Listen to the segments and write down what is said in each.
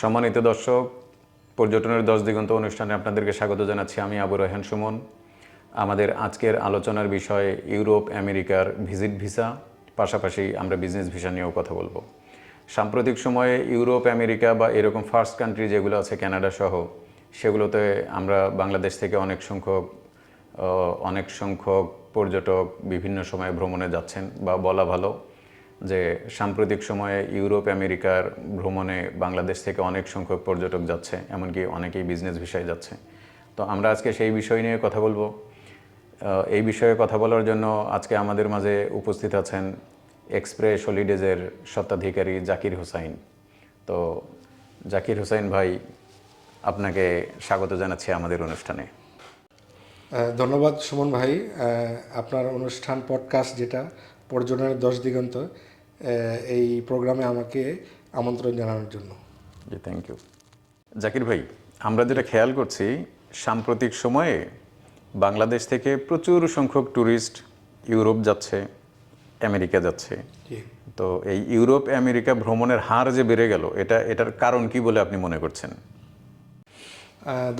সম্মানিত দর্শক, পর্যটনের দশ দিগন্ত অনুষ্ঠানে আপনাদেরকে স্বাগত জানাচ্ছি আমি আবু রহেন সুমন। আমাদের আজকের আলোচনার বিষয় ইউরোপ, আমেরিকার ভিজিট ভিসা, পাশাপাশি আমরা বিজনেস ভিসা নিয়েও কথা বলব। সাম্প্রতিক সময়ে ইউরোপ, আমেরিকা বা এরকম ফার্স্ট কান্ট্রি যেগুলো আছে, কানাডা সহ, সেগুলোতে আমরা বাংলাদেশ থেকে অনেক সংখ্যক অনেক সংখ্যক পর্যটক বিভিন্ন সময়ে ভ্রমণে যাচ্ছেন বা বলা ভালো। যে সাম্প্রতিক সময়ে ইউরোপ, আমেরিকার ভ্রমণে বাংলাদেশ থেকে অনেক সংখ্যক পর্যটক যাচ্ছে, এমনকি অনেকেই বিজনেস ভিসায় যাচ্ছে। তো আমরা আজকে সেই বিষয় নিয়ে কথা বলব। এই বিষয়ে কথা বলার জন্য আজকে আমাদের মাঝে উপস্থিত আছেন এক্সপ্রেস হলিডেজের স্বত্বাধিকারী জাকির হোসাইন। তো জাকির হোসাইন ভাই, আপনাকে স্বাগত জানাচ্ছি আমাদের অনুষ্ঠানে। ধন্যবাদ সুমন ভাই। আপনার অনুষ্ঠান পডকাস্ট যেটা পর্যটনের দশ দিগন্ত এই প্রোগ্রামে আমাকে আমন্ত্রণ জানানোর জন্য। জি থ্যাংক ইউ জাকির ভাই আমরা যেটা খেয়াল করছি সাম্প্রতিক সময়ে বাংলাদেশ থেকে প্রচুর সংখ্যক ট্যুরিস্ট ইউরোপ যাচ্ছে আমেরিকা যাচ্ছে। তো এই ইউরোপ আমেরিকা ভ্রমণের হার যে বেড়ে গেল এটা এটার কারণ কি বলে আপনি মনে করছেন?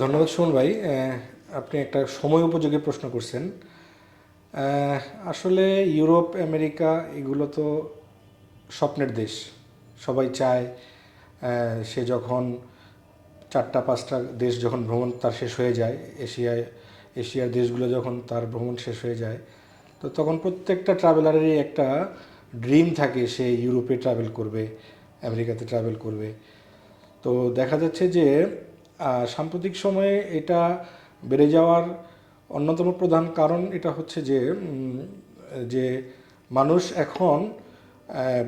ধন্যবাদ সুমন ভাই। আপনি একটা সময় উপযোগী প্রশ্ন করছেন। আসলে ইউরোপ, আমেরিকা এগুলো তো স্বপ্নের দেশ। সবাই চায় সে যখন চারটা, পাঁচটা দেশ যখন ভ্রমণ তার শেষ হয়ে যায়, এশিয়ায়, এশিয়ার দেশগুলো যখন তার ভ্রমণ শেষ হয়ে যায়, তো তখন প্রত্যেকটা ট্রাভেলারেরই একটা ড্রিম থাকে সে ইউরোপে ট্রাভেল করবে, আমেরিকাতে ট্রাভেল করবে। তো দেখা যাচ্ছে যে সাম্প্রতিক সময়ে এটা বেড়ে যাওয়ার অন্যতম প্রধান কারণ এটা হচ্ছে যে যে মানুষ এখন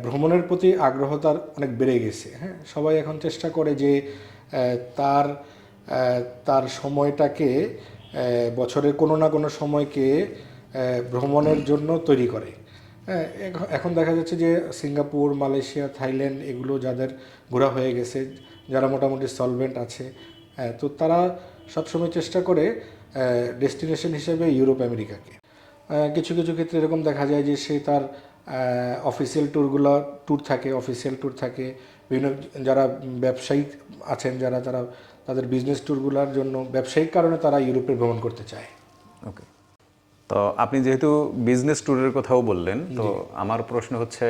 ভ্রমণের প্রতি আগ্রহ তার অনেক বেড়ে গেছে। হ্যাঁ সবাই এখন চেষ্টা করে যে তার তার সময়টাকে বছরের কোনো না কোনো সময়কে ভ্রমণের জন্য তৈরি করে। হ্যাঁ এখ- এখন দেখা যাচ্ছে যে সিঙ্গাপুর, মালয়েশিয়া, থাইল্যান্ড এগুলো যাদের ঘোরা হয়ে গেছে, যারা মোটামুটি সলভেন্ট আছে তো তারা সবসময় চেষ্টা করে ডেস্টিনেশন হিসেবে ইউরোপ আমেরিকাকে। কিছু কিছু ক্ষেত্রে এরকম দেখা যায় যে সে তার অফিসিয়াল ট্যুরগুলো ট্যুর থাকে অফিসিয়াল ট্যুর থাকে। বিভিন্ন যারা ব্যবসায়িক আছেন যারা তারা তাদের বিজনেস ট্যুরগুলোর জন্য ব্যবসায়িক কারণে তারা ইউরোপে ভ্রমণ করতে চায়। ওকে তো আপনি যেহেতু বিজনেস ট্যুরের কথাও বললেন তো আমার প্রশ্ন হচ্ছে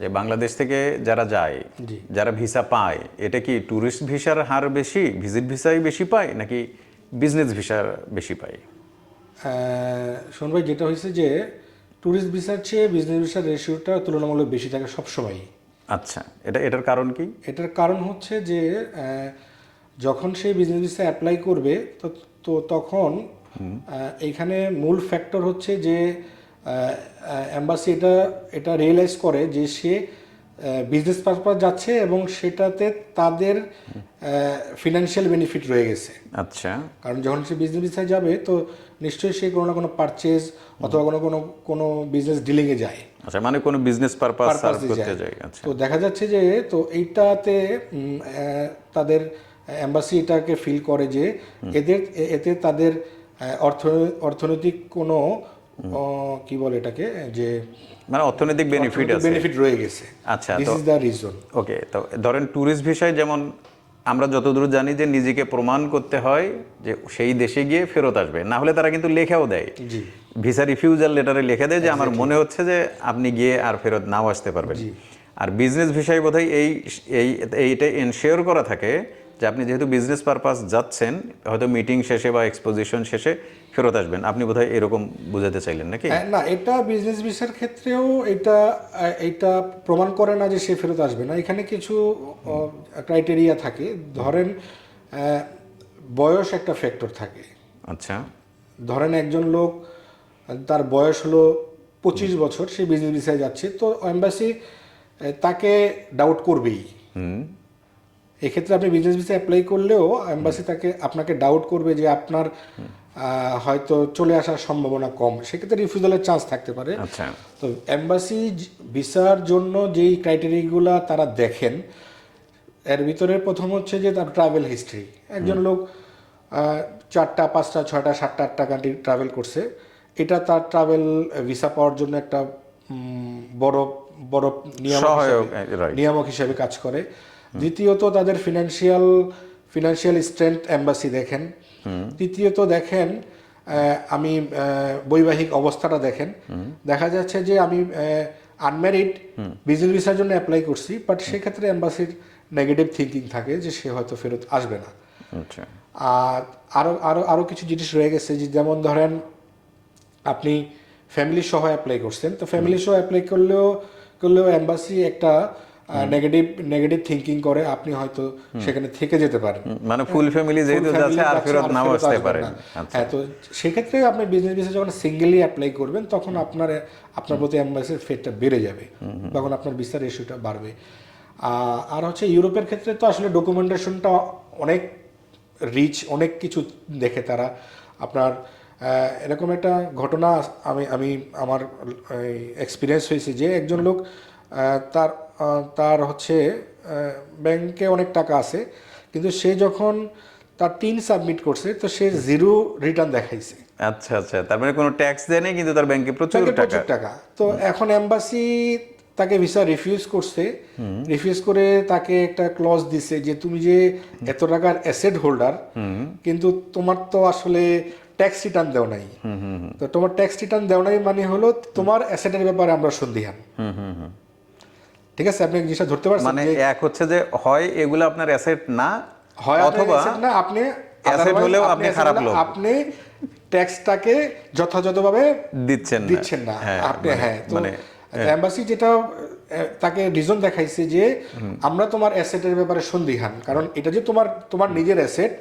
যে বাংলাদেশ থেকে যারা যায় যারা ভিসা পায় এটা কি ট্যুরিস্ট ভিসার হার বেশি ভিজিট ভিসাই বেশি পায় নাকি বিজনেস ভিসা বেশি পায় শোন ভাই যেটা হয়েছে যে ট্যুরিস্ট ভিসার চেয়ে বিজনেস ভিসার রেশিওটা তুলনামূলক বেশি থাকে সবসময়ই। আচ্ছা এটা এটার কারণ কি? এটার কারণ হচ্ছে যে যখন সে বিজনেস ভিসা অ্যাপ্লাই করবে তো তো তখন এইখানে মূল ফ্যাক্টর হচ্ছে যে অ্যাম্বাসি এটা এটা রিয়েলাইজ করে যে সে বিজনেস পারপাস যাচ্ছে এবং সেটাতে তাদের ফিনান্সিয়াল বেনিফিট রয়ে গেছে। আচ্ছা। কারণ যখন সে বিজনেস ভিসায় যাবে তো নিশ্চয়ই সে কোনো না কোনো পারচেজ অথবা কোনো কোনো কোনো বিজনেস ডিলিংয়ে যায়। আচ্ছা মানে কোনো বিজনেস পারপাস সার্ভ করতে যায়। আচ্ছা। তো দেখা যাচ্ছে যে তো এইটাতে তাদের অ্যাম্বাসি এটাকে ফিল করে যে এদের এতে তাদের অর্থনৈতিক কোনো কি বলে এটাকে? যে মানে অর্থনৈতিক বেনিফিট আছে। বেনিফিট রয়ে গেছে। আচ্ছা this is the reason okay তো ধরেন ট্যুরিস্ট ভিসায় যেমন আমরা যতদূর জানি যে নিজেকে প্রমাণ করতে হয় যে সেই দেশে গিয়ে ফেরত আসবে না হলে তারা কিন্তু লেখাও দেয়। জি। ভিসা রিফিউজাল লেটারে লিখে দেয় যে আমার মনে হচ্ছে যে আপনি গিয়ে আর ফেরত নাও আসতে পারবেন। আর বিজনেস ভিসায় বোধহয় এই এইটা এনশিওর করা থাকে যে আপনি যেহেতু বিজনেস পারপাস যাচ্ছেন হয়তো মিটিং শেষে বা এক্সপোজিশন শেষে ফেরত আসবেন। আপনি বোধহয় এরকম বুঝাতে চাইলেন নাকি? হ্যাঁ, না এটা বিজনেস ভিসার ক্ষেত্রেও এটা এটা প্রমাণ করে না যে সে ফেরত আসবে না। এখানে কিছু ক্রাইটেরিয়া থাকে। ধরেন বয়স একটা ফ্যাক্টর থাকে। আচ্ছা। ধরেন একজন লোক তার বয়স হলো পঁচিশ বছর সে বিজনেস ভিসায় যাচ্ছে তো এম্বাসি তাকে ডাউট করবেই। হুম। এক্ষেত্রে আপনি বিজনেস ভিসা অ্যাপ্লাই করলেও এম্বাসি তাকে আপনাকে ডাউট করবে যে আপনার হয়তো চলে আসার সম্ভাবনা কম। সেক্ষেত্রে রিফিউজালের চান্স থাকতে পারে। আচ্ছা। তো এম্বাসি ভিসার জন্য যেই ক্রাইটেরিয়াগুলো তারা দেখেন এর ভিতরে প্রথম হচ্ছে যে তার ট্রাভেল হিস্ট্রি একজন লোক চারটা পাঁচটা ছয়টা সাতটা আটটা কান্ট্রি ট্রাভেল করছে। এটা তার ট্রাভেল ভিসা পাওয়ার জন্য একটা বড় বড় নিয়ামক. নিয়ামক হিসেবে কাজ করে। দ্বিতীয়ত তাদের ফিনান্সিয়াল ফিনান্সিয়াল স্ট্রেংথ এম্বাসি দেখেন। তৃতীয়ত দেখেন আমি বৈবাহিক অবস্থাটা দেখেন। দেখা যাচ্ছে যে আমি আনম্যারিড বিজনেস ভিসার জন্য অ্যাপ্লাই করছি বাট সেক্ষেত্রে এম্বাসির নেগেটিভ থিঙ্কিং থাকে যে সে হয়তো ফেরত আসবে না। আচ্ছা। আর আরও আরও আরও কিছু জিনিস রয়ে গেছে যে যেমন ধরেন আপনি ফ্যামিলি সহ অ্যাপ্লাই করছেন। তো ফ্যামিলি সহ অ্যাপ্লাই করলেও করলেও এম্বাসি একটা নেগেটিভ নেগেটিভ থিঙ্কিং করে আপনি হয়তো সেখানে থেকে যেতে পারেন। মানে ফুল ফ্যামিলি যেহেতু যাচ্ছে আর ফেরত নাও আসতে পারে আচ্ছা। হ্যাঁ তো সেক্ষেত্রে আপনি বিজনেস ভিসা যখন সিঙ্গেলি অ্যাপ্লাই করবেন তখন আপনার আপনার প্রতি অ্যাম্বাসির ফেটটা বেড়ে যাবে। তখন আপনার ভিসার রেশিওটা বাড়বে। আর হচ্ছে ইউরোপের ক্ষেত্রে তো আসলে ডকুমেন্টেশনটা অনেক রিচ অনেক কিছু দেখে তারা। আপনার এরকম একটা ঘটনা আমি আমি আমার এক্সপিরিয়েন্স হয়েছে যে একজন লোক তার তার হচ্ছে ব্যাংকে অনেক টাকা আছে কিন্তু সে যখন তার টিন সাবমিট করছে তো সে জিরো রিটার্ন দেখাইছে। আচ্ছা আচ্ছা তার মানে কোনো ট্যাক্স দেয় নাই কিন্তু তার ব্যাংকে প্রচুর টাকা। টাকা। তো এখন এম্বাসি তাকে ভিসা রিফিউজ করছে রিফিউজ করে তাকে একটা ক্লজ দিছে যে তুমি যে এত টাকার অ্যাসেট হোল্ডার কিন্তু তোমার তো আসলে ট্যাক্স রিটার্ন দেও নাই। তো তোমার ট্যাক্স রিটার্ন দেও নাই মানে হলো তোমার অ্যাসেটের ব্যাপারে আমরা সন্দিহান। ঠিক আছে আপনি জিনিসটা ধরতে পারছেন মানে এক হচ্ছে যে হয় এগুলো আপনার অ্যাসেট না হয় অথবা না আপনি otherwise হলেও আপনি খারাপ লোক। আপনি ট্যাক্সটাকে যথাযথভাবে দিচ্ছেন না। দিচ্ছেন না। আপনি মানে- হ্যাঁ মানে এম্বাসি যেটা তাকে রিজন দেখাইছে যে আমরা তোমার অ্যাসেটের ব্যাপারে সন্দিহান। কারণ এটা যে তোমার তোমার নিজের অ্যাসেট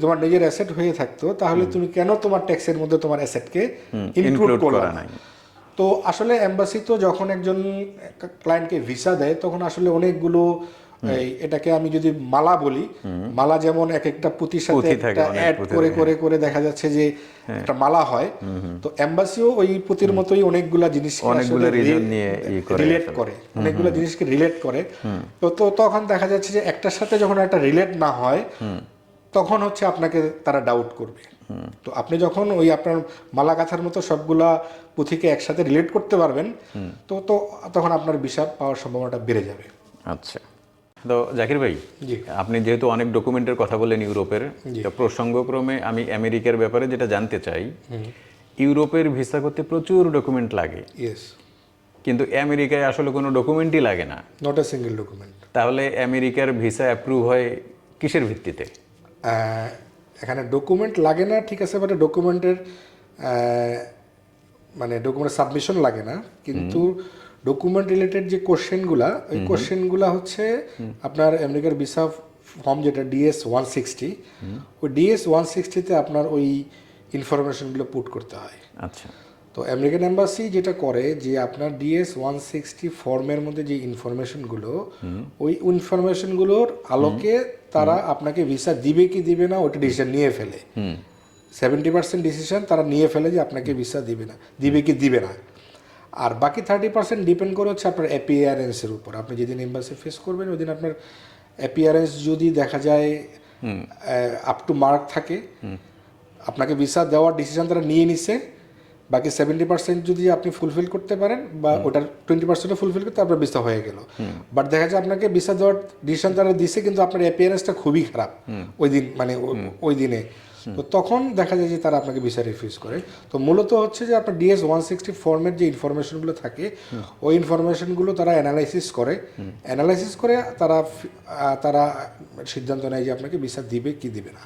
তোমার নিজের অ্যাসেট হয়ে থাকতো তাহলে তুমি কেন তোমার ট্যাক্সের মধ্যে তোমার অ্যাসেটকে ইনক্লুড করবে না। তো আসলে এম্বাসি তো যখন একজন ক্লায়েন্টকে ভিসা দেয় তখন আসলে অনেকগুলো এটাকে আমি যদি মালা বলি মালা যেমন এক একটা পুঁতির সাথে অ্যাড করে করে করে দেখা যাচ্ছে যে একটা মালা হয়। তো এম্বাসিও ওই পুঁতির মতোই অনেকগুলা জিনিস অনেকগুলো reason নিয়ে রিলেট। করে অনেকগুলো জিনিসকে রিলেট করে। তো তো তখন দেখা যাচ্ছে যে একটার সাথে যখন একটা রিলেট না হয় তখন হচ্ছে আপনাকে তারা ডাউট করবে। তো আপনি যখন ওই আপনার মালা গাথার মতো সবগুলা পুঁথিকে একসাথে রিলেট করতে পারবেন তো তো তখন আপনার বিষাদ পাওয়ার সম্ভাবনাটা বেড়ে যাবে। আচ্ছা। তো জাকির ভাই আপনি যেহেতু অনেক ডকুমেন্টের কথা বললেন ইউরোপের তো প্রসঙ্গক্রমে আমি আমেরিকার ব্যাপারে যেটা জানতে চাই ইউরোপের ভিসা করতে প্রচুর ডকুমেন্ট লাগে। ইয়েস কিন্তু আমেরিকায় আসলে কোনো ডকুমেন্টই লাগে না। নট এ সিঙ্গেল ডকুমেন্ট তাহলে আমেরিকার ভিসা অ্যাপ্রুভ হয় কিসের ভিত্তিতে? এখানে ডকুমেন্ট লাগে না ঠিক আছে বাট ডকুমেন্টের মানে ডকুমেন্ট সাবমিশন লাগে না। কিন্তু ডকুমেন্ট রিলেটেড যে কোশ্চেনগুলা ওই কোশ্চেনগুলা হচ্ছে আপনার আমেরিকার ভিসা ফর্ম যেটা ডিএস ওয়ান সিক্সটি ওই ডিএস ওয়ান সিক্সটিতে আপনার ওই ইনফরমেশনগুলো পুট করতে হয়। আচ্ছা। তো আমেরিকান এম্বাসি যেটা করে যে আপনার ডিএস ওয়ান সিক্সটি ফর্মের মধ্যে যে ইনফরমেশনগুলো ওই ইনফরমেশনগুলোর আলোকে তারা আপনাকে ভিসা দিবে কি দিবে না ওটা ডিসিশন নিয়ে ফেলে। সেভেন্টি পার্সেন্ট ডিসিশন তারা নিয়ে ফেলে যে আপনাকে ভিসা দিবে না দিবে কি দিবে না। আর বাকি থার্টি পার্সেন্ট ডিপেন্ড করে হচ্ছে আপনার অ্যাপিয়ারেন্সের উপর। আপনি যেদিন এম্বাসি ফেস করবেন ওই দিন আপনার অ্যাপিয়ারেন্স যদি দেখা যায় আপ টু মার্ক থাকে আপনাকে ভিসা দেওয়ার ডিসিশন তারা নিয়ে নিছে বাকি সেভেন্টি পার্সেন্ট যদি আপনি ফুলফিল করতে পারেন বা ওটার টোয়েন্টি পার্সেন্টও ফুলফিল করতে আপনার ভিসা হয়ে গেল। বাট দেখা যায় আপনাকে ভিসা দেওয়ার ডিসিশন তারা দিছে কিন্তু আপনার অ্যাপিয়ারেন্সটা খুবই খারাপ ওই দিন মানে ওই দিনে। তো তখন দেখা যায় যে তারা আপনাকে ভিসা রিফিউজ করে। তো মূলত হচ্ছে যে আপনার ডিএস ওয়ান সিক্সটি ফর্মের যে ইনফরমেশনগুলো থাকে ওই ইনফরমেশনগুলো তারা অ্যানালাইসিস করে। অ্যানালাইসিস করে তারা তারা সিদ্ধান্ত নেয় যে আপনাকে ভিসা দিবে কি দিবে না।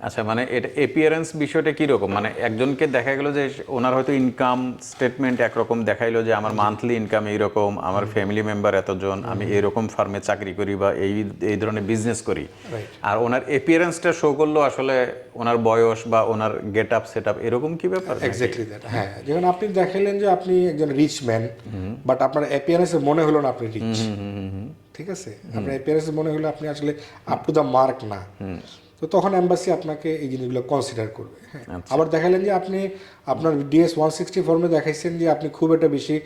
আচ্ছা মানে এটা এপিয়ারেন্স বিষয়টা কীরকম? মানে একজনকে দেখা গেল যে ওনার হয়তো ইনকাম স্টেটমেন্ট একরকম দেখাইলো যে আমার মান্থলি ইনকাম এইরকম আমার ফ্যামিলি মেম্বার এতজন আমি এরকম ফার্মে চাকরি করি বা এই এই ধরনের বিজনেস করি। আর ওনার এপিয়ারেন্সটা শো করল আসলে ওনার বয়স বা ওনার গেট আপ সেট আপ এরকম কি ব্যাপার এক্স্যাক্টলি দ্যাট হ্যাঁ। যেমন আপনি দেখাইলেন যে আপনি একজন রিচ ম্যান বাট আপনার অ্যাপিয়ারেন্সে মনে হলো না আপনি রিচ ঠিক আছে? আপনার অ্যাপিয়ারেন্সে মনে হলো আপনি আসলে আপ টু দ্য মার্ক না। তো তখন এম্বাসি আপনাকে এই জিনিসগুলো কনসিডার করবে হ্যাঁ। আবার দেখালেন যে আপনি আপনার ডিএস ওয়ান সিক্সটি ফর্মে দেখাইছেন যে আপনি খুব একটা বেশি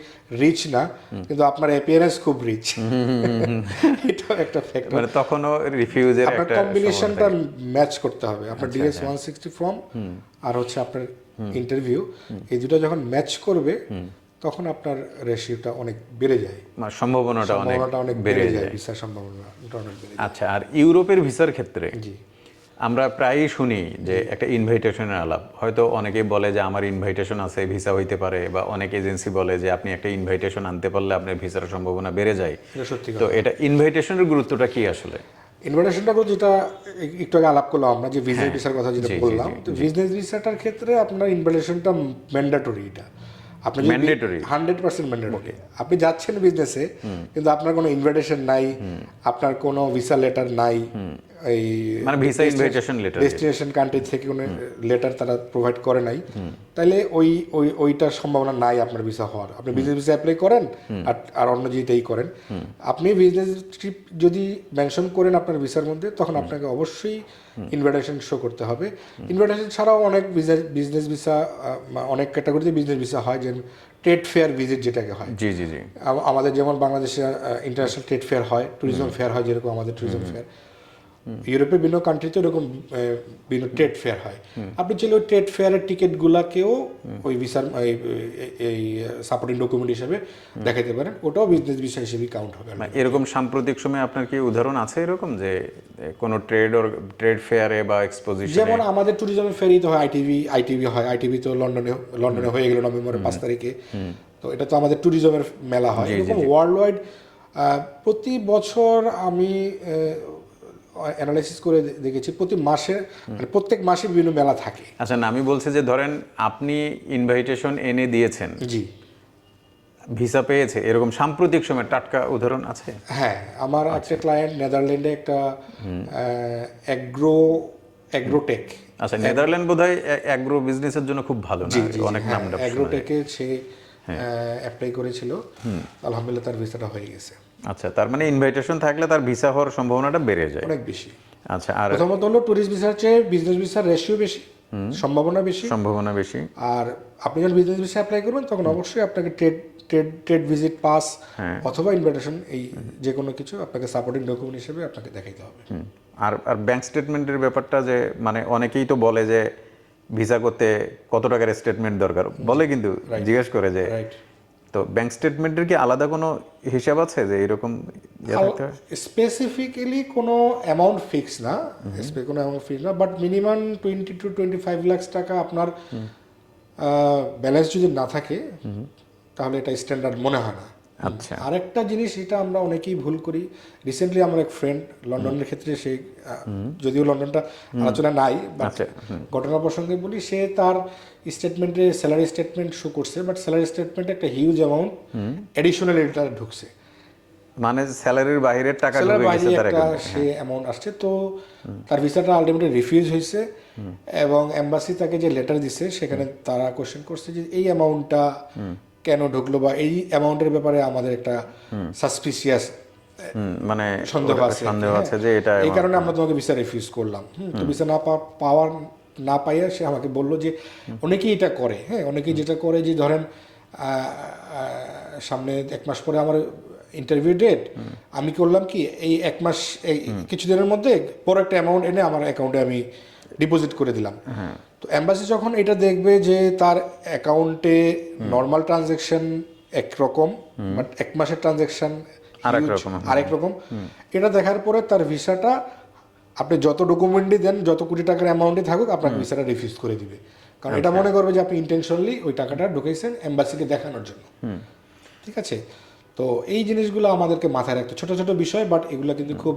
রিচ না কিন্তু আপনার অ্যাপিয়ারেন্স খুব রিচ এটাও একটা ফ্যাক্টর মানে তখনও রিফিউজের আপনার কম্বিনেশনটা ম্যাচ করতে হবে। আপনার ডিএস ওয়ান সিক্সটি ফর্ম আর হচ্ছে আপনার ইন্টারভিউ এই দুটো যখন ম্যাচ করবে তখন আপনার রেশিওটা অনেক বেড়ে যায়। মানে সম্ভাবনাটা অনেক বেড়ে যায়। ভিসার সম্ভাবনাটা অনেক বেড়ে আচ্ছা আর ইউরোপের ভিসার ক্ষেত্রে জি। আমরা প্রায়ই শুনি যে একটা ইনভাইটেশনের আলাপ। হয়তো অনেকেই বলে যে আমার ইনভাইটেশন আছে ভিসা হইতে পারে বা অনেক এজেন্সি বলে যে আপনি একটা ইনভাইটেশন আনতে পারলে আপনার ভিসার সম্ভাবনা বেড়ে যায়। তো এটা ইনভাইটেশনের গুরুত্বটা কি আসলে? ইনভাইটেশনটা যেটা একটু আগে আলাপ করলাম আমরা যে ভিসা হ্যাঁ। ভিসার কথা যেটা বললাম তো বিজনেস ভিসাটার ক্ষেত্রে আপনার ইনভাইটেশনটা ম্যান্ডেটরি এটা। আপনি ম্যান্ডেটরি হান্ড্রেড পার্সেন্ট ম্যান্ডেটরি আপনি যাচ্ছেন বিজনেসে কিন্তু আপনার কোনো ইনভাইটেশন নাই আপনার কোনো ভিসা লেটার নাই এই মানে visa invitation letter destination country থেকে কোনো লেটার তারা প্রোভাইড করে নাই। তাহলে ওই ওই ওইটার সম্ভাবনা নাই আপনার ভিসা হওয়ার। আপনি বিজনেস ভিসা অ্যাপ্লাই করেন আর আর অন্য যেটাই করেন। আপনি বিজনেস ট্রিপ যদি মেনশন করেন আপনার ভিসার মধ্যে তখন আপনাকে অবশ্যই ইনভাইটেশন শো করতে হবে। ইনভাইটেশন ছাড়াও অনেক বিজনেস ভিসা অনেক ক্যাটাগরিতে বিজনেস ভিসা হয় যেমন ট্রেড ফেয়ার ভিজিট যেটাকে হয়। জি জি জি। আমাদের যেমন বাংলাদেশে ইন্টারন্যাশনাল ট্রেড ফেয়ার হয় ট্যুরিজম ফেয়ার হয় যেরকম আমাদের ট্যুরিজম ফেয়ার ইউরোপের বিভিন্ন কান্ট্রিতে এরকম বিভিন্ন ট্রেড ফেয়ার হয়। আপনি চাইলে ওই ট্রেড ফেয়ারের টিকিটগুলোকেও ওই ভিসার এই- সাপোর্টিং ডকুমেন্ট হিসেবে দেখাতে পারেন। ওটাও বিজনেস বিষয় হিসেবে কাউন্ট হবে। মানে এরকম সাম্প্রতিক সময়ে আপনার কি উদাহরণ আছে এরকম যে কোনো ট্রেড ওর ট্রেড ফেয়ারে বা এক্সপোজিশনে যেমন আমাদের ট্যুরিজমের ফেয়ারই তো হয় আইটিভি আইটিভি হয়। আইটিভি তো লন্ডনে লন্ডনে হয়ে গেল নভেম্বরের পাঁচ তারিখে। তো এটা তো আমাদের ট্যুরিজমের মেলা হয়। এরকম ওয়ার্ল্ড ওয়াইড প্রতি বছর আমি অ্যানালাইসিস করে দেখেছি প্রতি মাসে মানে প্রত্যেক মাসে বিভিন্ন মেলা থাকে। আচ্ছা না আমি বলছি যে ধরেন আপনি ইনভাইটেশন এনে দিয়েছেন। জি। ভিসা পেয়েছে এরকম সাম্প্রতিক সময় টাটকা উদাহরণ আছে? হ্যাঁ আমার একটা ক্লায়েন্ট নেদারল্যান্ডে একটা অ্যাগ্রো অ্যাগ্রোটেক আচ্ছা নেদারল্যান্ড বোধহয় অ্যাগ্রো বিজনেসের জন্য খুব ভালো না? অনেক নাম অ্যাগ্রোটেকে সে অ্যাপ্লাই করেছিল। আলহামদুলিল্লাহ তার ভিসাটা হয়ে গেছে। আচ্ছা তার মানে ইনভাইটেশন থাকলে তার ভিসা হওয়ার সম্ভাবনাটা বেড়ে যায়। অনেক বেশি। আচ্ছা আর প্রথমত হলো ট্যুরিস্ট ভিসার চেয়ে বিজনেস ভিসার রেশিও বেশি সম্ভাবনা বেশি। সম্ভাবনা বেশি। আর আপনি যখন বিজনেস ভিসা অ্যাপ্লাই করবেন তখন অবশ্যই আপনাকে trade trade trade visit pass অথবা ইনভিটেশন এই যে কোনো কিছু আপনাকে সাপোর্টিং ডকুমেন্ট হিসেবে আপনাকে দেখাইতে হবে। আর আর ব্যাংক স্টেটমেন্টের ব্যাপারটা যে মানে অনেকেই তো বলে যে ভিসা করতে কত টাকার স্টেটমেন্ট দরকার? বলে কিন্তু জিজ্ঞেস করে যে রাইট তো ব্যাংক স্টেটমেন্টের কি আলাদা কোনো হিসাব আছে যে এরকম ইয়ে স্পেসিফিক্যালি কোনো অ্যামাউন্ট ফিক্স না কোনো অ্যামাউন্ট ফিক্স না but minimum twenty two twenty five lakh টাকা আপনার ব্যালেন্স যদি না থাকে তাহলে এটা স্ট্যান্ডার্ড মনে হয় না। আচ্ছা। আরেকটা জিনিস এটা আমরা অনেকেই ভুল করি রিসেন্টলি আমার এক ফ্রেন্ড লন্ডনের ক্ষেত্রে সে যদিও লন্ডনটা আলোচনা নাই বাট আচ্ছা, ঘটনা প্রসঙ্গে বলি সে তার স্টেটমেন্টে স্যালারি স্টেটমেন্ট শো করছে বাট স্যালারি স্টেটমেন্টে একটা হিউজ অ্যামাউন্ট এডিশনাল এটা ঢুকছে। মানে স্যালারির বাইরের টাকা ঢুকে গেছে তার একটা সে অ্যামাউন্ট আসছে তো তার ভিসাটা আলটিমেটলি রিফিউজ হয়েছে এবং এম্বাসি তাকে যে লেটার দিছে সেখানে তারা কোশ্চেন করছে যে এই অ্যামাউন্টটা কেন ঢুকলো বা এই অ্যামাউন্টের ব্যাপারে আমাদের একটা সাসপিসিয়াস মানে সন্দেহ আছে। সন্দেহ হ্যাঁ। আছে যে এটা এই কারণে আমরা তোমাকে ভিসা রিফিউজ করলাম। তো ভিসা না পাওয়ার না পাইয়া সে আমাকে বলল যে অনেকেই এটা করে। হ্যাঁ অনেকেই যেটা করে যে ধরেন সামনে এক মাস পরে আমার ইন্টারভিউ ডেট আমি করলাম কি এই এক মাস এই কিছুদিনের মধ্যে বড় একটা অ্যামাউন্ট এনে আমার অ্যাকাউন্টে আমি ডিপোজিট করে দিলাম। তো অ্যাম্বাসি যখন এটা দেখবে যে তার অ্যাকাউন্টে নর্মাল ট্রানজেকশন একরকম বাট এক মাসের ট্রানজেকশন আরেক রকম, এটা দেখার পরে তার ভিসাটা আপনি যত ডকুমেন্টই দেন যত কোটি টাকার অ্যামাউন্টই থাকুক আপনার ভিসাটা রিফিউজ করে দিবে। কারণ এটা মনে করবে যে আপনি ইন্টেনশনালি ওই টাকাটা ঢুকেছেন এম্বাসিকে দেখানোর জন্য। ঠিক আছে? তো এই জিনিসগুলো আমাদেরকে মাথায় রাখতে ছোট ছোট বিষয় বাট এগুলো কিন্তু খুব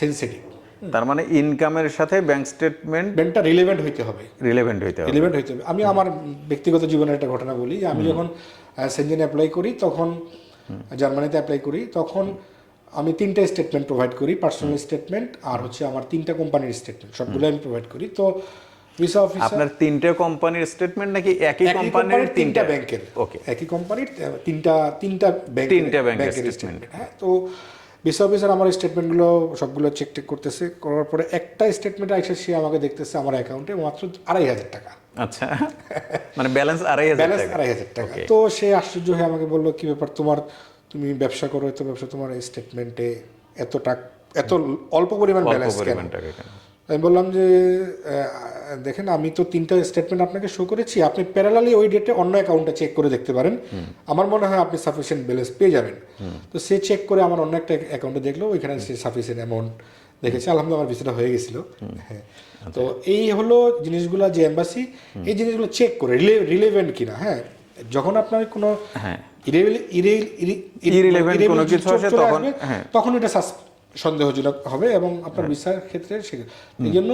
সেন্সিটিভ তার মানে ইনকামের সাথে ব্যাংক স্টেটমেন্ট ব্যাংকটা রিলেভেন্ট হইতে হবে। রিলেভেন্ট হইতে হবে। রিলেভেন্ট হইতে হবে। আমি আমার ব্যক্তিগত জীবনের একটা ঘটনা বলি। আমি যখন সেনজেন অ্যাপ্লাই করি তখন জার্মানিতে অ্যাপ্লাই করি তখন আমি তিনটা স্টেটমেন্ট প্রোভাইড করি পার্সোনাল স্টেটমেন্ট আর হচ্ছে আমার তিনটা কোম্পানির স্টেটমেন্ট সবগুলো আমি প্রোভাইড করি। তো ভিসা অফিসার আপনার তিনটে কোম্পানির স্টেটমেন্ট নাকি একই কোম্পানির তিনটা ব্যাংকের ওকে একই কোম্পানির তিনটা তিনটা ব্যাংক তিনটা ব্যাংকের স্টেটমেন্ট হ্যাঁ তো ভিসা অফিসার আমার স্টেটমেন্টগুলো সবগুলো চেক টেক করতেছে করার পরে একটা স্টেটমেন্ট আইসে সে আমাকে দেখতেছে আমার অ্যাকাউন্টে মাত্র আড়াই হাজার টাকা। আচ্ছা মানে ব্যালেন্স আড়াই হাজার ব্যালেন্স টাকা। আড়াই হাজার টাকা। তো সে আশ্চর্য হয়ে আমাকে বলল কি ব্যাপার তোমার তুমি ব্যবসা করো এত ব্যবসা তোমার স্টেটমেন্টে এত টাকা এত অল্প পরিমাণ ব্যালেন্স কেন? আমি বললাম যে দেখেন আমি তো তিনটা স্টেটমেন্ট আপনাকে শো করেছি। আপনি প্যারালালি ওই ডেটে অন্য অ্যাকাউন্টটা চেক করে দেখতে পারেন। আমার মনে হয় আপনি সাফিসিয়েন্ট ব্যালেন্স পেয়ে যাবেন। তো সে চেক করে আমার অন্য একটা অ্যাকাউন্টে দেখল ওইখানে সে সাফিসিয়েন্ট অ্যামাউন্ট দেখেছে। আলহামদুলিল্লাহ আমার ভিসাটা হয়ে গেছিল। হ্যাঁ। তো এই হলো জিনিসগুলো যে এম্বাসি এই জিনিসগুলো চেক করে রিলেভেন্ট কিনা হ্যাঁ? যখন আপনার কোনো হ্যাঁ। irre- Irrelevant কোনো কিছু আসে তখন- হ্যাঁ। তখন এটা সন্দেহজনক হবে এবং আপনার ভিসার ক্ষেত্রে সে- এই জন্য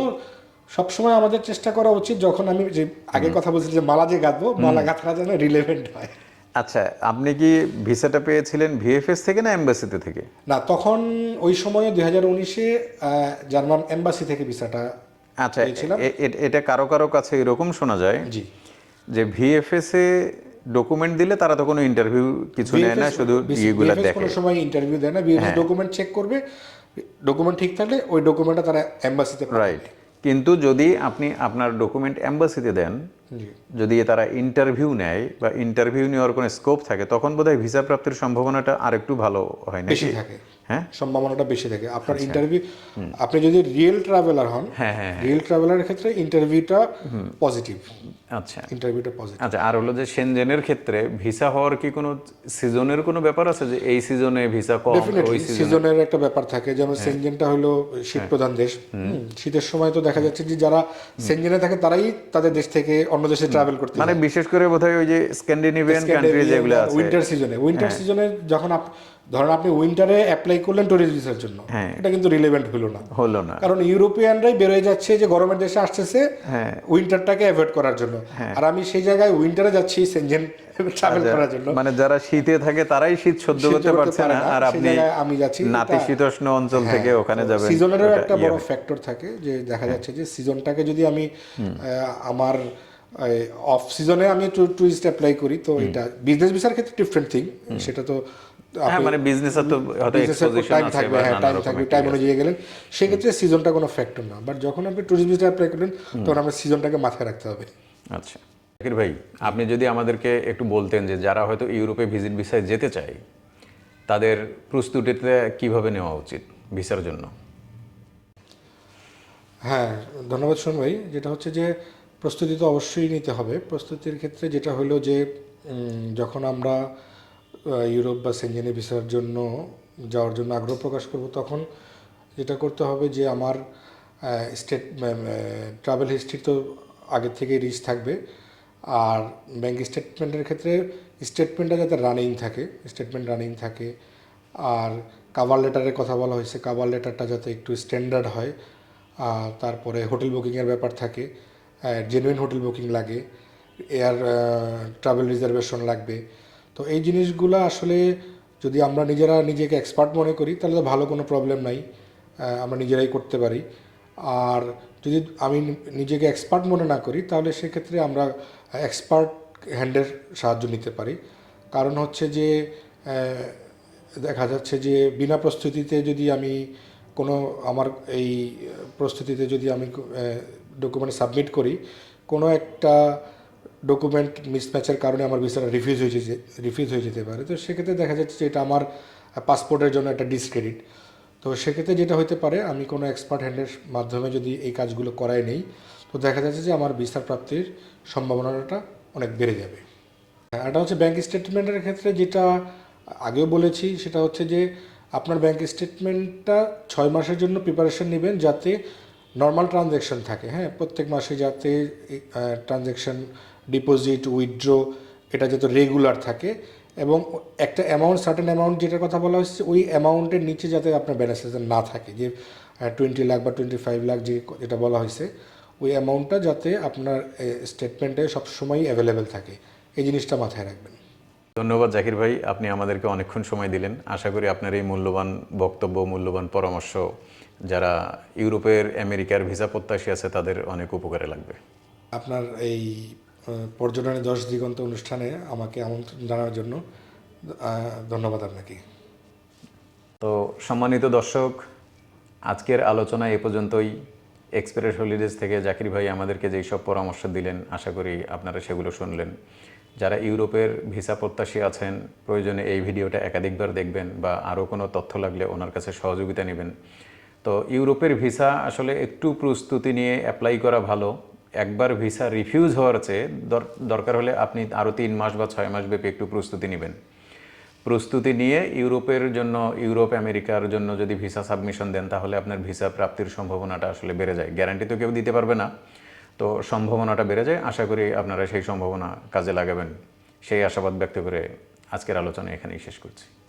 সবসময় আমাদের চেষ্টা করা উচিত যখন আমি যে আগে কথা বলছি যে মালা যে গাঁথবো মালা গাঁথাটা যেন রিলেভেন্ট হয়। আচ্ছা আপনি কি ভিসাটা পেয়েছিলেন ভিএফএস থেকে না এম্বাসিতে থেকে? না তখন ওই সময়ে দুই হাজার উনিশে জার্মান এম্বাসি থেকে ভিসাটা আচ্ছা এটা কারও কারও কাছে এরকম শোনা যায় জি। যে ভিএফএস এ ডকুমেন্ট দিলে তারা তো কোনো ইন্টারভিউ কিছু নেয় না শুধু ইয়েগুলো দেখে। কোনো সময় ইন্টারভিউ দেয় না বিএফএস ডকুমেন্ট চেক করবে ডকুমেন্ট ঠিক থাকলে ওই ডকুমেন্টটা তারা এম্বাসিতে রাইট কিন্তু যদি আপনি আপনার ডকুমেন্ট এম্বাসিতে দেন যদি তারা ইন্টারভিউ নেয় বা ইন্টারভিউ নেওয়ার কোনো স্কোপ থাকে তখন বোধহয় ভিসা প্রাপ্তির সম্ভাবনাটা আরেকটু ভালো হয় বেশি নাকি থাকে। হ্যাঁ? সম্ভাবনাটা বেশি থাকে। আপনার ইন্টারভিউ আপনি যদি রিয়েল ট্রাভেলার হন হ্যাঁ হ্যাঁ রিয়েল ট্রাভেলারের ক্ষেত্রে ইন্টারভিউটা পজিটিভ আচ্ছা। ইন্টারভিউটা পজিটিভ আচ্ছা আর হলো যে সেনজেনের ক্ষেত্রে ভিসা হওয়ার কি কোনো সিজনের কোনো ব্যাপার আছে যে এই সিজনে ভিসা কম ওই সিজনের একটা ব্যাপার থাকে। যেমন সেনজেনটা হলো শীত প্রধান দেশ। শীতের সময় তো দেখা যাচ্ছে যে যারা সেনজেনে থাকে তারাই তাদের দেশ থেকে অন্য দেশে ট্রাভেল করতে মানে বিশেষ করে বোধহয় ওই যে স্ক্যান্ডিনেভিয়ান কান্ট্রি যেগুলো আছে। উইন্টার সিজনে উইন্টার সিজনে যখন আপ- ধরেন আপনি উইন্টারে অ্যাপ্লাই করলেন টুরিস্ট ভিসার জন্য হ্যাঁ। এটা কিন্তু রিলেভেন্ট হলো না। হলো না। কারণ ইউরোপিয়ানরাই বেরোয় যাচ্ছে যে গরমের দেশে আসতেছে হ্যাঁ। উইন্টারটাকে অ্যাভয়েড করার জন্য। আর আমি সেই জায়গায় উইন্টারে যাচ্ছি সেনজেন ট্রাভেল করার জন্য। মানে যারা শীতে থাকে তারাই শীত সহ্য করতে পারছে না। আর আপনি আমি যাচ্ছি, নাতিশীতোষ্ণ অঞ্চল থেকে ওখানে যাবেন। সিজনেরও একটা ইয়ে বড় ফ্যাক্টর থাকে যে দেখা যাচ্ছে যে সিজনটাকে যদি আমি আমার অফ সিজনে আমি টুরিস্ট অ্যাপ্লাই করি তো এটা বিজনেস ভিসার ক্ষেত্রে ডিফারেন্ট থিং সেটা তো হ্যাঁ মানে বিজনেস তো টাইম থাকবে হ্যাঁ টাইম থাকবে টাইম অনুযায়ী গেলেন সেক্ষেত্রে সিজনটা কোনো ফ্যাক্টর না। বাট যখন আপনি টুরিস্ট ভিসা অ্যাপ্লাই করলেন তখন আমরা সিজনটাকে মাথায় রাখতে হবে। আচ্ছা। জাকির ভাই আপনি যদি আমাদেরকে একটু বলতেন যে যারা হয়তো ইউরোপে ভিজিট ভিসায় যেতে চায় তাদের প্রস্তুতিতে কীভাবে নেওয়া উচিত ভিসার জন্য? হ্যাঁ ধন্যবাদ শোন ভাই। যেটা হচ্ছে যে প্রস্তুতি তো অবশ্যই নিতে হবে। প্রস্তুতির ক্ষেত্রে যেটা হলো যে যখন আমরা ইউরোপ বা সেঞ্জেনে ভিসার জন্য, যাওয়ার জন্য আগ্রহ প্রকাশ করব, তখন যেটা করতে হবে যে, আমার স্টেট ট্রাভেল হিস্ট্রি তো আগের থেকেই রিচ থাকবে। আর ব্যাংক স্টেটমেন্টের ক্ষেত্রে স্টেটমেন্টটা যাতে রানিং থাকে, স্টেটমেন্ট রানিং থাকে। আর কাভার লেটারের কথা বলা হয়েছে, কাভার লেটারটা যাতে একটু স্ট্যান্ডার্ড হয়। তারপরে হোটেল বুকিংয়ের ব্যাপার থাকে। জেনুইন হোটেল বুকিং লাগে এয়ার ট্রাভেল রিজার্ভেশন লাগবে। তো এই জিনিসগুলো আসলে যদি আমরা নিজেরা নিজেকে এক্সপার্ট মনে করি, তাহলে তো ভালো কোনো প্রবলেম নাই আমরা নিজেরাই করতে পারি। আর যদি আমি নিজেকে এক্সপার্ট মনে না করি, তাহলে সেক্ষেত্রে আমরা এক্সপার্ট হ্যান্ডের সাহায্য নিতে পারি। কারণ হচ্ছে যে দেখা যাচ্ছে যে বিনা প্রস্তুতিতে যদি আমি কোনো আমার এই প্রস্তুতিতে যদি আমি ডকুমেন্ট সাবমিট করি, কোনো একটা ডকুমেন্ট মিসম্যাচের কারণে আমার ভিসাটা রিফিউজ হয়ে যেতে রিফিউজ হয়ে যেতে পারে। তো সেক্ষেত্রে দেখা যাচ্ছে যে এটা আমার পাসপোর্টের জন্য একটা ডিসক্রেডিট তো সেক্ষেত্রে যেটা হতে পারে, আমি কোনো এক্সপার্ট হ্যান্ডের মাধ্যমে যদি এই কাজগুলো করাই নেই, তো দেখা যাচ্ছে যে আমার ভিসা প্রাপ্তির সম্ভাবনাটা অনেক বেড়ে যাবে। এটা হচ্ছে ব্যাংক স্টেটমেন্টের ক্ষেত্রে যেটা আগেও বলেছি, সেটা হচ্ছে যে আপনার ব্যাংক স্টেটমেন্টটা ছয় মাসের জন্য প্রিপারেশন নেবেন যাতে নর্মাল ট্রানজ্যাকশন থাকে হ্যাঁ? প্রত্যেক মাসে যাতে ট্রানজ্যাকশন ডিপোজিট উইথড্র এটা যাতে রেগুলার থাকে এবং একটা অ্যামাউন্ট সার্টেন অ্যামাউন্ট যেটার কথা বলা হচ্ছে, ওই অ্যামাউন্টের নিচে যাতে আপনার ব্যালেন্স না থাকে। যে টোয়েন্টি লাখ বা টোয়েন্টি ফাইভ লাখ যে, যেটা বলা হয়েছে, ওই অ্যামাউন্টটা যাতে আপনার স্টেটমেন্টে সবসময় অ্যাভেলেবেল থাকে। এই জিনিসটা মাথায় রাখবেন। ধন্যবাদ জাকির ভাই। আপনি আমাদেরকে অনেকক্ষণ সময় দিলেন। আশা করি আপনার এই মূল্যবান বক্তব্য, মূল্যবান পরামর্শ যারা ইউরোপের আমেরিকার ভিসা প্রত্যাশী আছে তাদের অনেক উপকারে লাগবে। আপনার এই আহ, পর্যটনের দশ দিগন্ত অনুষ্ঠানে আমাকে আমন্ত্রণ জানানোর জন্য ধন্যবাদ আপনাকে। তো সম্মানিত দর্শক আজকের আলোচনা এ পর্যন্তই। এক্সপ্রেস হলিডেজ থেকে জাকির ভাই আমাদেরকে যেই সব পরামর্শ দিলেন আশা করি আপনারা সেগুলো শুনলেন। যারা ইউরোপের ভিসা প্রত্যাশী আছেন প্রয়োজনে এই ভিডিওটা একাধিকবার দেখবেন বা আরও কোনো তথ্য লাগলে ওনার কাছে সহযোগিতা নেবেন। তো ইউরোপের ভিসা আসলে একটু প্রস্তুতি নিয়ে অ্যাপ্লাই করা ভালো। একবার ভিসা রিফিউজ হওয়ার চেয়ে দর- দরকার হলে আপনি আরও তিন মাস বা ছয় মাস ব্যাপী একটু প্রস্তুতি নেবেন। প্রস্তুতি নিয়ে ইউরোপের জন্য, ইউরোপ, আমেরিকার জন্য যদি ভিসা সাবমিশন দেন, তাহলে আপনার ভিসা প্রাপ্তির সম্ভাবনাটা আসলে বেড়ে যায়। গ্যারান্টি তো কেউ দিতে পারবে না। তো সম্ভাবনাটা বেড়ে যায়। আশা করি আপনারা সেই সম্ভাবনা কাজে লাগাবেন। সেই আশাবাদ ব্যক্ত করে আজকের আলোচনা এখানেই শেষ করছি।